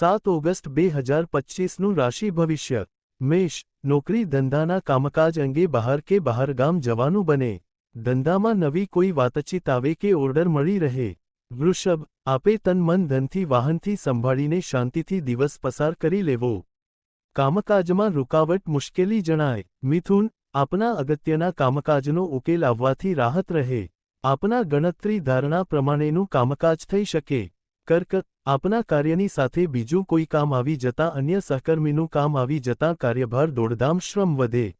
સાત ઓગસ્ટ બે હજાર પચીસનું રાશિ ભવિષ્ય. મેષ, નોકરી ધંધાના કામકાજ અંગે બહાર કે બહારગામ જવાનું બને. ધંધામાં નવી કોઈ વાતચીત આવે કે ઓર્ડર મળી રહે. વૃષભ, આપે તન મન ધનથી વાહનથી સંભાળીને શાંતિથી દિવસ પસાર કરી લેવો. કામકાજમાં રૂકાવટ મુશ્કેલી જણાય. મિથુન, આપના અગત્યના કામકાજનો ઉકેલ આવવાથી રાહત રહે. આપના ગણતરી ધારણા પ્રમાણેનું કામકાજ થઈ શકે. કર્ક આપના કાર્યની સાથે બીજું કોઈ કામ આવી જતા અન્ય સહકર્મીનું કામ આવી જતા કાર્યભાર દોડધામ શ્રમ વધે.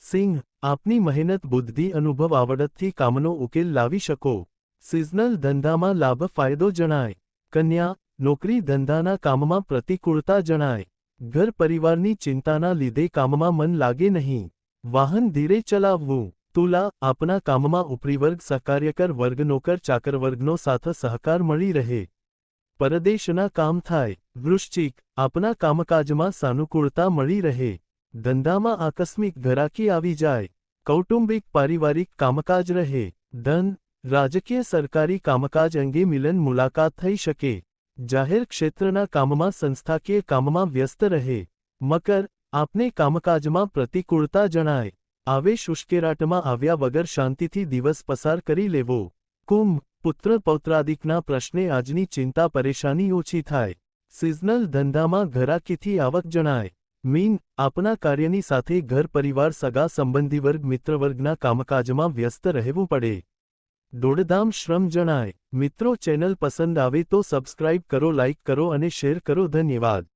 સિંહ, આપની મહેનત, બુદ્ધિ, અનુભવ આવડતથી કામનો ઉકેલ લાવી શકો. સિઝનલ ધંધામાં લાભ ફાયદો જણાય. કન્યા, નોકરી ધંધાના કામમાં પ્રતિકૂળતા જણાય. ઘર પરિવારની ચિંતાના લીધે કામમાં મન લાગે નહીં. વાહન ધીરે ચલાવવું. તુલા, આપના કામમાં ઉપરીવર્ગ સહકાર્યકર વર્ગનોકર ચાકરવર્ગનો ચાકર સાથ સહકાર મળી રહે. પરદેશના કામ થાય, વૃશ્ચિક, આપના કામકાજમાં સાનુકૂળતા મળી રહે, ધંધામાં આકસ્મિક ઘરાકી આવી જાય, કૌટુંબિક પારિવારિક કામકાજ રહે, ધન, રાજકીય સરકારી કામકાજ અંગે મિલન મુલાકાત થઈ શકે, જાહેર ક્ષેત્રના કામમાં સંસ્થાકીય કામમાં વ્યસ્ત રહે, મકર, આપને કામકાજમાં પ્રતિકૂળતા જણાય, આવેશ ઉશ્કેરાટમાં આવ્યા વગર શાંતિથી દિવસ પસાર કરી લેવો, કુંભ પુત્ર પૌત્રાદિકના પ્રશ્ને આજની ચિંતા પરેશાની ઓછી થાય. સિઝનલ ધંધામાં ઘરાકીથી આવક જણાય. મીન, આપના કાર્યની સાથે ઘર પરિવાર સગા સંબંધી વર્ગ, મિત્રવર્ગના કામકાજમાં વ્યસ્ત રહેવું પડે. દોડધામ શ્રમ જણાય. મિત્રો ચેનલ પસંદ આવે તો સબસ્ક્રાઇબ કરો, લાઇક કરો અને શેર કરો. ધન્યવાદ.